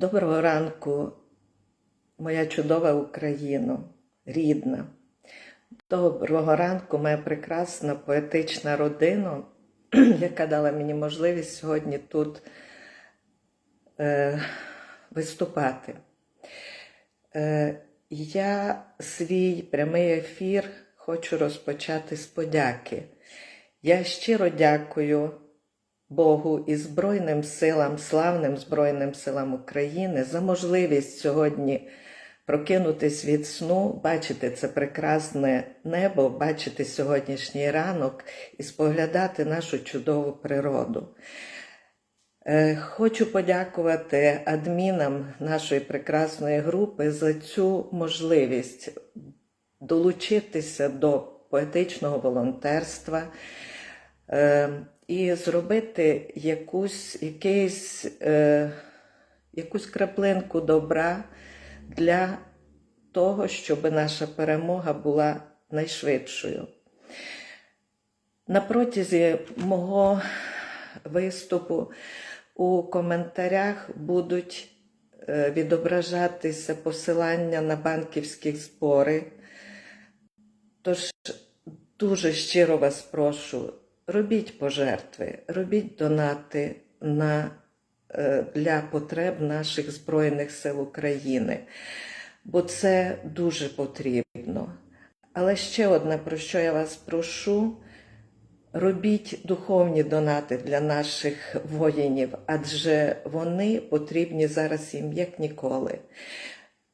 Доброго ранку, моя чудова Україно, рідна. Доброго ранку, моя прекрасна поетична родина, яка дала мені можливість сьогодні тут е, виступати. Е, я свій прямий ефір хочу розпочати з подяки. Я щиро дякую Богу і Збройним силам, славним Збройним силам України за можливість сьогодні прокинутись від сну, бачити це прекрасне небо, бачити сьогоднішній ранок і споглядати нашу чудову природу. Е, Хочу подякувати адмінам нашої прекрасної групи за цю можливість долучитися до поетичного волонтерства е, і зробити якусь, якийсь, е, якусь краплинку добра для того, щоб наша перемога була найшвидшою. На протязі мого виступу у коментарях будуть е, відображатися посилання на банківські збори. Тож дуже щиро вас прошу, робіть пожертви, робіть донати на, е, для потреб наших Збройних сил України, бо це дуже потрібно. Але ще одне, про що я вас прошу. Робіть духовні донати для наших воїнів, адже вони потрібні зараз їм як ніколи.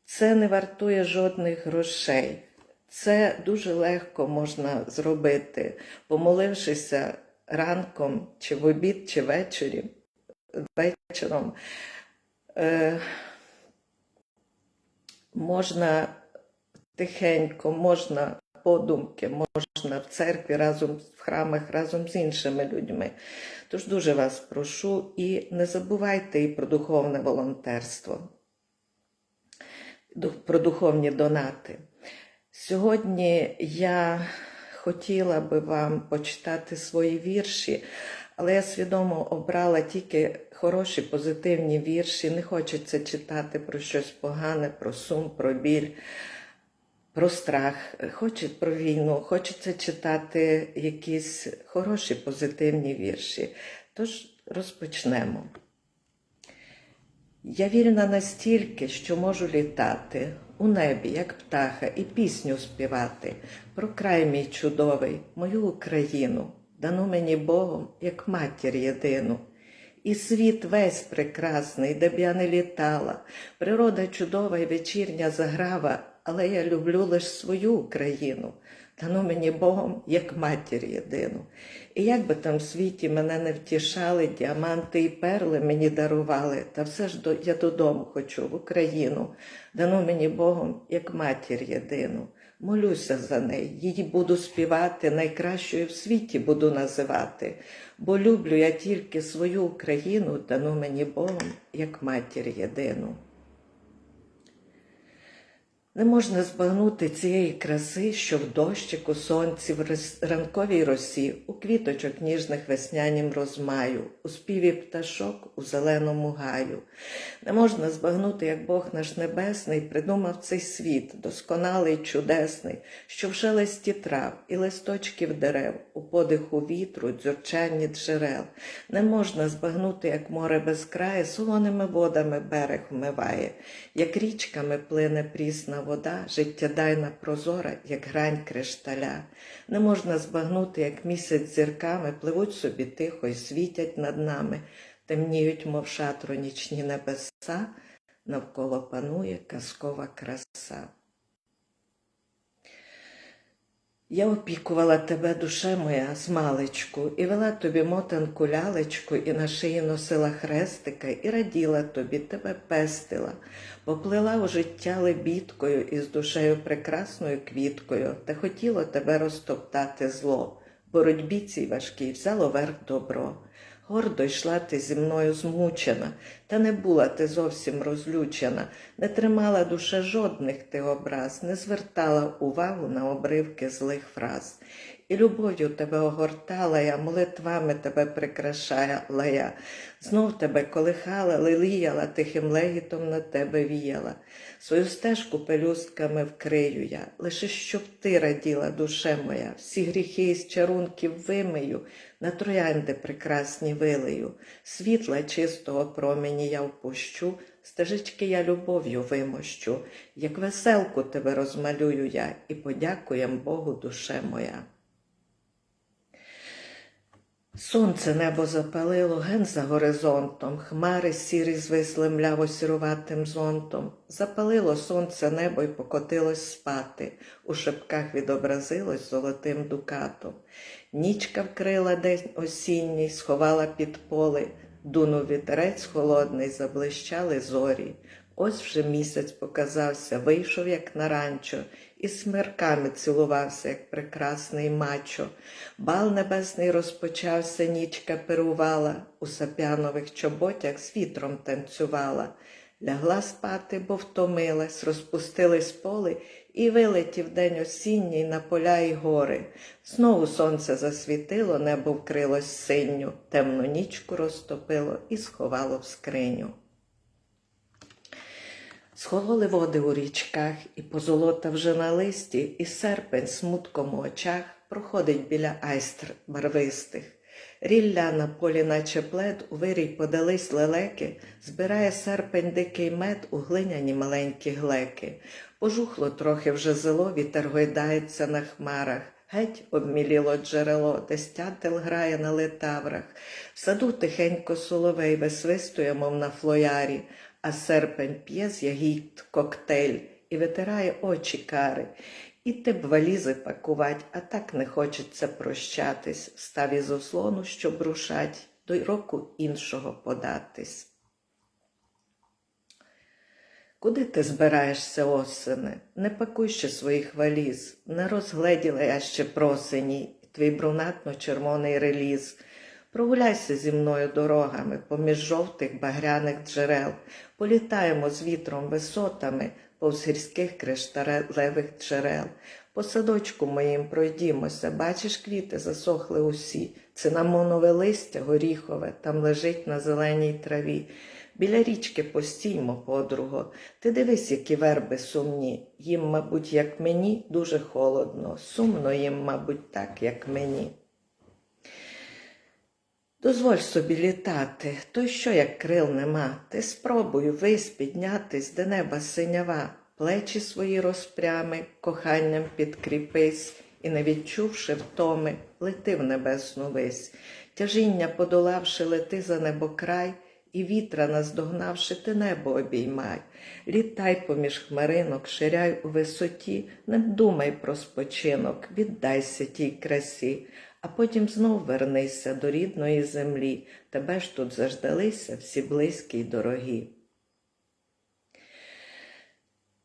Це не вартує жодних грошей. Це дуже легко можна зробити, помолившися ранком, чи в обід, чи ввечері, вечором. Е, можна тихенько, можна подумки, можна в церкві разом в храмах разом з іншими людьми. Тож дуже вас прошу і не забувайте і про духовне волонтерство, про духовні донати. Сьогодні я хотіла би вам почитати свої вірші, але я свідомо обрала тільки хороші, позитивні вірші. Не хочеться читати про щось погане, про сум, про біль про страх, хоче про війну, хочеться читати якісь хороші позитивні вірші. Тож розпочнемо. Я вільна настільки, що можу літати у небі, як птаха, і пісню співати. Про край мій чудовий, мою Україну, дану мені Богом, як матір єдину. І світ весь прекрасний, де б я не літала, природа чудова і вечірня заграва, але я люблю лиш свою Україну, дану мені Богом, як матір єдину. І як би там в світі мене не втішали, діаманти і перли мені дарували, та все ж до, я додому хочу, в Україну, дану мені Богом, як матір єдину. Молюся за неї, її буду співати, найкращою в світі буду називати, бо люблю я тільки свою Україну, дану мені Богом, як матір єдину. Не можна збагнути цієї краси, що в дощику, сонці, в ранковій росі, у квіточок ніжних веснянім розмаю, у співі пташок у зеленому гаю. Не можна збагнути, як Бог наш небесний придумав цей світ, досконалий, чудесний, що в шелесті трав і листочків дерев, у подиху вітру, дзюрчанні джерел. Не можна збагнути, як море без краю солоними водами берег вмиває, як річками плине прісна вода, життєдайна прозора, як грань кришталя. Не можна збагнути, як місяць зірками пливуть собі тихо й світять над нами, темніють, мов шатро нічні небеса, навколо панує казкова краса. Я опікувала тебе, душе моя, змалечку, і вела тобі мотанку лялечку, і на шиї носила хрестика, і раділа тобі, тебе пестила, поплила у життя лебідкою і з душею прекрасною квіткою, та хотіло тебе розтоптати зло. Боротьбі цій важкій взяло верх добро. Гордо йшла ти зі мною змучена, та не була ти зовсім розлючена, не тримала душе жодних ти образ, не звертала увагу на обривки злих фраз. І любов'ю тебе огортала я, молитвами тебе прикрашала я, знов тебе колихала, лиліяла, тихим легітом на тебе віяла. Свою стежку пелюстками вкрию я, лише щоб ти раділа, душе моя, всі гріхи із чарунків вимию, на троянди прекрасні вилию, світла чистого промені я впущу, стежечки я любов'ю вимощу, як веселку тебе розмалюю я, і подякуєм Богу, душе моя. Сонце небо запалило ген за горизонтом, хмари сірі звисли мляво сіруватим зонтом. Запалило сонце небо й покотилось спати, у шипках відобразилось золотим дукатом. Нічка вкрила день осінній, сховала під поли, дунув вітерець холодний, заблищали зорі. Ось вже місяць показався, вийшов, як на ранчо, і смерками цілувався, як прекрасний мачо. Бал небесний розпочався, нічка перувала, у сапянових чоботях з вітром танцювала. Лягла спати, бо втомилась, розпустились поли, і вилетів день осінній на поля й гори. Знову сонце засвітило, небо вкрилось синню, темну нічку розтопило і сховало в скриню. Схололи води у річках, і позолота вже на листі, і серпень смутком у очах проходить біля айстр барвистих. Рілля на полі, наче плед, у вирій подались лелеки, збирає серпень дикий мед у глиняні маленькі глеки. Пожухло трохи вже зело, вітер гойдається на хмарах. Геть обміліло джерело, де стятел грає на литаврах. В саду тихенько соловей висвистує, мов на флоярі, а серпень п'є з ягід коктейль і витирає очі кари. І ти б валізи пакувать, а так не хочеться прощатись, встав із ослону, щоб рушать, до року іншого податись. Куди ти збираєшся осени? Не пакуй ще своїх валіз, не розгледіла я ще просені, твій брунатно-червоний реліз. Прогуляйся зі мною дорогами поміж жовтих багряних джерел, політаємо з вітром висотами повз гірських кришталевих джерел. По садочку моїм пройдімося, бачиш, квіти засохли усі, цинамонове листя горіхове там лежить на зеленій траві. Біля річки постіймо, подруго, ти дивись, які верби сумні. Їм, мабуть, як мені, дуже холодно, сумно їм, мабуть, так, як мені. Дозволь собі літати, то що як крил нема, ти спробуй вись піднятись, де неба синява, плечі свої розпрями, коханням підкріпись, і, не відчувши втоми, лети в небесну вись. Тяжіння подолавши, лети за небокрай, і вітра наздогнавши, ти небо обіймай. Літай поміж хмаринок, ширяй у висоті, не думай про спочинок, віддайся тій красі а потім знов вернися до рідної землі, тебе ж тут заждалися всі близькі й дорогі.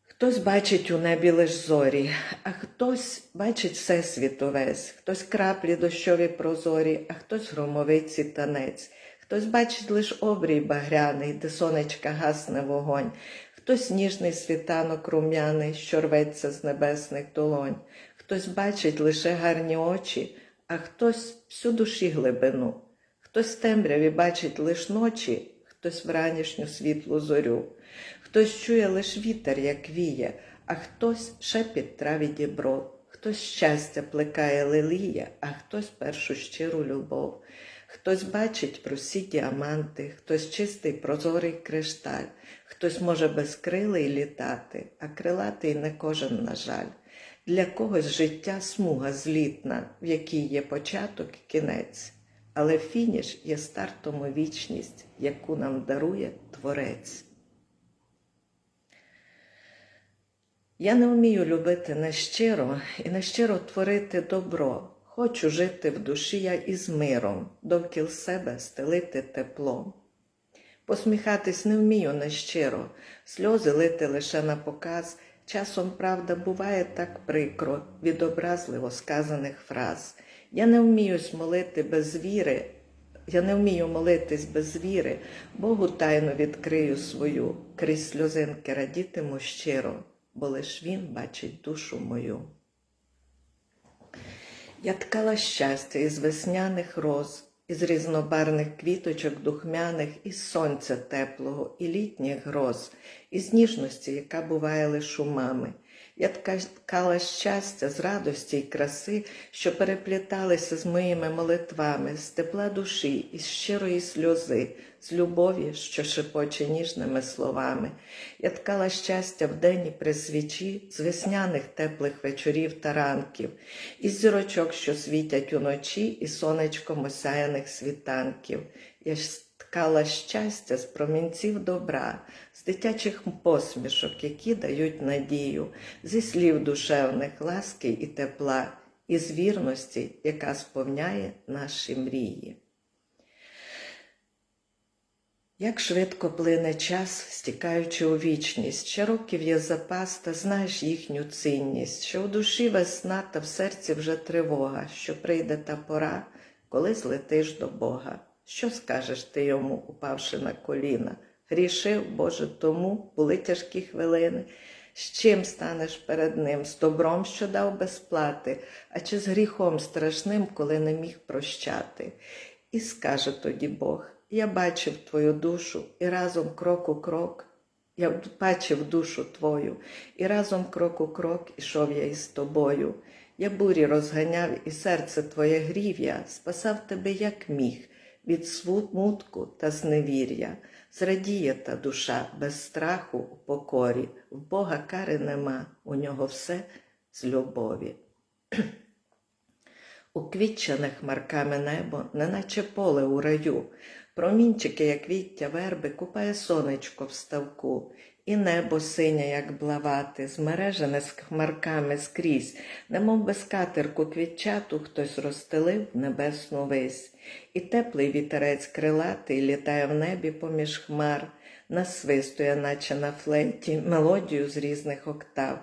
Хтось бачить у небі лиш зорі, а хтось бачить все світовесь, хтось краплі дощові прозорі, а хтось громовиці танець, хтось бачить лиш обрій багряний, де сонечка гасне вогонь, хтось ніжний світанок рум'яний, що рветься з небесних долонь, хтось бачить лише гарні очі а хтось всю душі глибину, хтось в темряві бачить лиш ночі, хтось вранішню світлу зорю, хтось чує лиш вітер, як віє, а хтось шепіт траві дібро, хтось щастя плекає лилія, а хтось першу щиру любов. Хтось бачить просі діаманти, хтось чистий прозорий кришталь, хтось може безкрилий літати, а крилатий не кожен, на жаль. Для когось життя смуга злітна, в якій є початок і кінець, але фініш є стартом у вічність, яку нам дарує Творець. Я не вмію любити нещиро і нещиро творити добро. Хочу жити в душі я із миром, довкіл себе стелити теплом. Посміхатись не вмію нещиро, сльози лити лише на показ. Часом, правда, буває так прикро, відобразливо сказаних фраз. Я не вмію молити без віри, я не вмію молитись без віри, Богу тайну відкрию свою, крізь сльозинки радітиму щиро, бо лиш Він бачить душу мою. Я ткала щастя із весняних роз, із різнобарних квіточок духмяних, із сонця теплого, і літніх гроз, із ніжності, яка буває лише у мами. Я ткала щастя з радості й краси, що перепліталися з моїми молитвами, з тепла душі, із щирої сльози, з любові, що шепоче ніжними словами. Я ткала щастя вдень і при свічі, з весняних теплих вечорів та ранків, із зірочок, що світять уночі, і сонечком осяяних світанків. Я ткала щастя з промінців добра, з дитячих посмішок, які дають надію, зі слів душевних ласки і тепла, і з вірності, яка сповняє наші мрії. Як швидко плине час, стікаючи у вічність, ще років є запас, та знаєш їхню цінність, що в душі весна та в серці вже тривога, що прийде та пора, коли злетиш до Бога. Що скажеш ти йому, упавши на коліна? Грішив, Боже, тому були тяжкі хвилини. З чим станеш перед ним? З добром, що дав безплати, а чи з гріхом страшним, коли не міг прощати? І скаже тоді Бог: Я бачив твою душу, і разом крок у крок. Я бачив душу твою, і разом крок у крок ішов я із тобою. Я бурі розганяв, і серце твоє грів я, спасав тебе, як міг, від смутку та зневір'я. Зрадіє та душа без страху у покорі, в Бога кари нема, у нього все з любові. Уквітчене хмарками небо, неначе поле у раю, промінчики, як віття верби, купає сонечко в ставку, і небо синє, як блавати, змережене з хмарками скрізь, немов без катерку квітчату хтось розстелив небесну вись, і теплий вітерець крилатий літає в небі поміж хмар, насвистує, наче на флейті, мелодію з різних октав,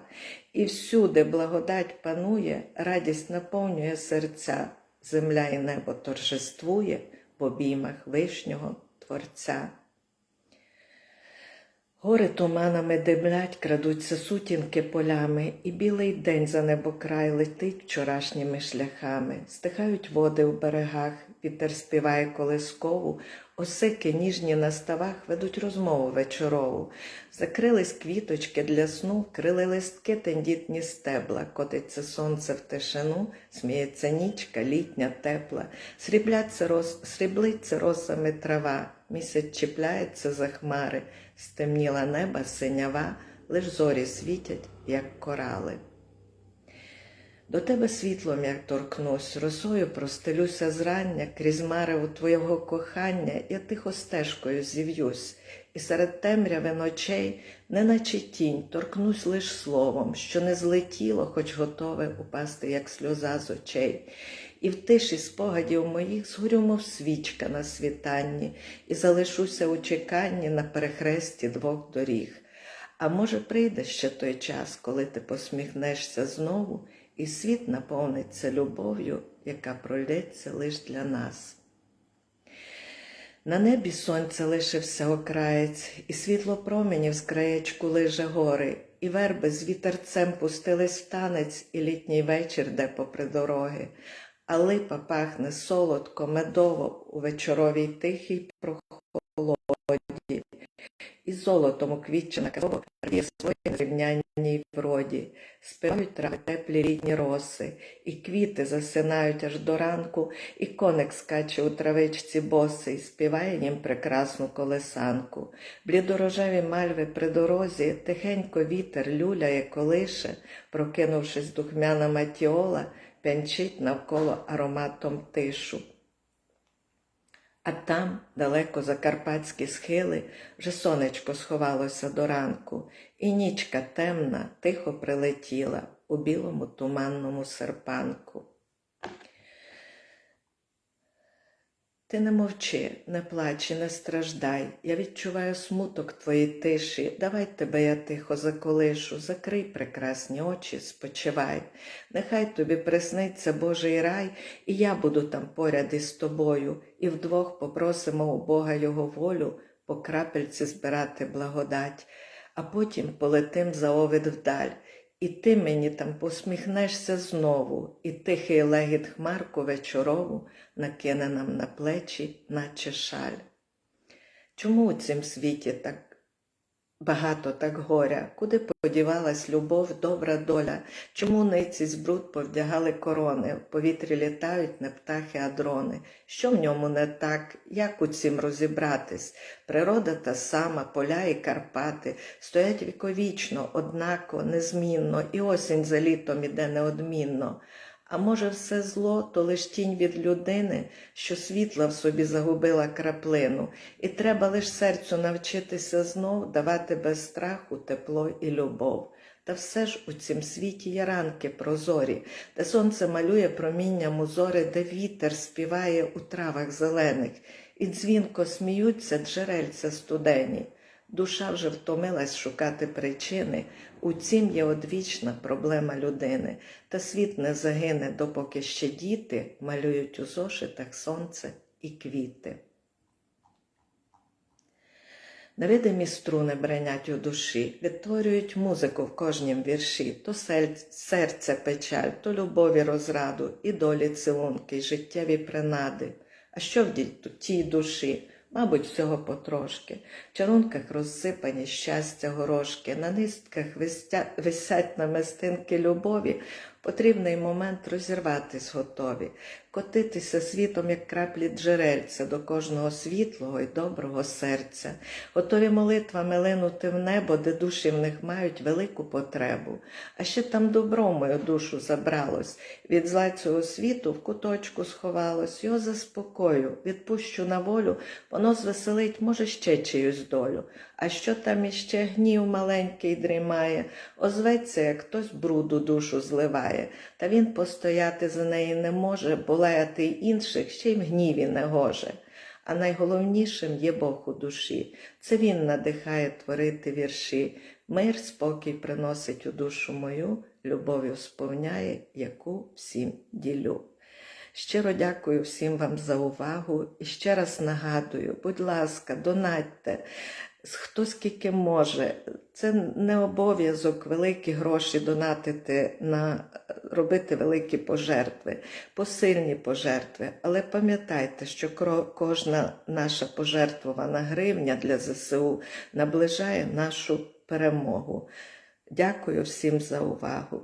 і всюди благодать панує, радість наповнює серця, земля і небо торжествує в обіймах вишнього Творця. Гори туманами деблять, крадуться сутінки полями, і білий день за небокрай летить вчорашніми шляхами. Стихають води в берегах, вітер співає колискову, осики ніжні на ставах ведуть розмову вечорову. Закрились квіточки для сну, крили листки тендітні стебла, котиться сонце в тишину, сміється нічка, літня, тепла, роз... сріблиться росами трава, місяць чіпляється за хмари, стемніла неба синява, лиш зорі світять, як корали. До тебе світлом я торкнусь, росою простелюся зрання, крізь мареву твого кохання, я тихо стежкою зів'юсь, і серед темряви ночей, неначе тінь, торкнусь лиш словом, що не злетіло, хоч готове упасти, як сльоза з очей. І в тиші спогадів моїх згорю, мов свічка на світанні, і залишуся у чеканні на перехресті двох доріг. А може, прийде ще той час, коли ти посміхнешся знову, і світ наповниться любов'ю, яка пролється лиш для нас. На небі сонце лишився окраєць, і світло променів з краєчку лиже гори, і верби з вітерцем пустились в танець, і літній вечір де попри дороги, а липа пахне солодко, медово у вечоровій тихій прохолоді, і золотом уквітчена казово радіє своїй рівнянній вроді, співають трави теплі рідні роси, і квіти засинають аж до ранку, і коник скаче у травичці босий, співає їм прекрасну колесанку. Блідорожеві мальви при дорозі, тихенько вітер люляє колише, прокинувшись духмяна матіола, п'янчить навколо ароматом тишу. А там, далеко за карпатські схили, вже сонечко сховалося до ранку, і нічка темна тихо прилетіла у білому туманному серпанку. Ти не мовчи, не плач і не страждай. Я відчуваю смуток твоїй тиші. Давай тебе я тихо заколишу, закрий прекрасні очі, спочивай. Нехай тобі присниться Божий рай, і я буду там поряд із тобою, і вдвох попросимо у Бога його волю по крапельці збирати благодать, а потім полетим за овид вдаль, І ти мені там посміхнешся знову, і тихий легіт хмарку вечорову накине нам на плечі, наче шаль. Чому у цім світі так багато так горя? Куди подівалась любов, добра доля? Чому ниці з повдягали корони? В повітрі літають не птахи, а дрони. Що в ньому не так? Як у цім розібратись? Природа та сама, поля і Карпати стоять віковічно, однако, незмінно, і осінь за літом іде неодмінно. А може, все зло то лиш тінь від людини, що світла в собі загубила краплину, і треба лиш серцю навчитися знов давати без страху тепло і любов. Та все ж у цім світі є ранки прозорі, де сонце малює промінням узори, де вітер співає у травах зелених, і дзвінко сміються джерельця студені. Душа вже втомилась шукати причини, у цім є одвічна проблема людини, та світ не загине, допоки ще діти малюють у зошитах сонце і квіти. Невидимі струни бренять у душі, відтворюють музику в кожнім вірші, то серце печаль, то любові розраду, і долі цілунки, й життєві принади. А що в тій душі? Мабуть, всього потрошки. В чарунках розсипані щастя горошки, на нистках висять намистинки любові, потрібний момент розірватись готові, котитися світом, як краплі джерельця до кожного світлого і доброго серця, готові молитвами линути в небо, де душі в них мають велику потребу. А ще там добро мою душу забралось, від зла цього світу в куточку сховалось, його заспокою, відпущу на волю, воно звеселить, може, ще чиюсь долю. А що там іще гнів маленький дрімає, озветься, як хтось бруду душу зливає, та він постояти за неї не може, бо лаяти інших ще й в гніві не гоже. А найголовнішим є Бог у душі. Це він надихає творити вірші. Мир, спокій приносить у душу мою, любов'ю сповняє, яку всім ділю. Щиро дякую всім вам за увагу і ще раз нагадую, будь ласка, донатьте, хто скільки може. Це не обов'язок великі гроші донатити на робити великі пожертви, посильні пожертви. Але пам'ятайте, що кожна наша пожертвована гривня для ЗСУ наближає нашу перемогу. Дякую всім за увагу.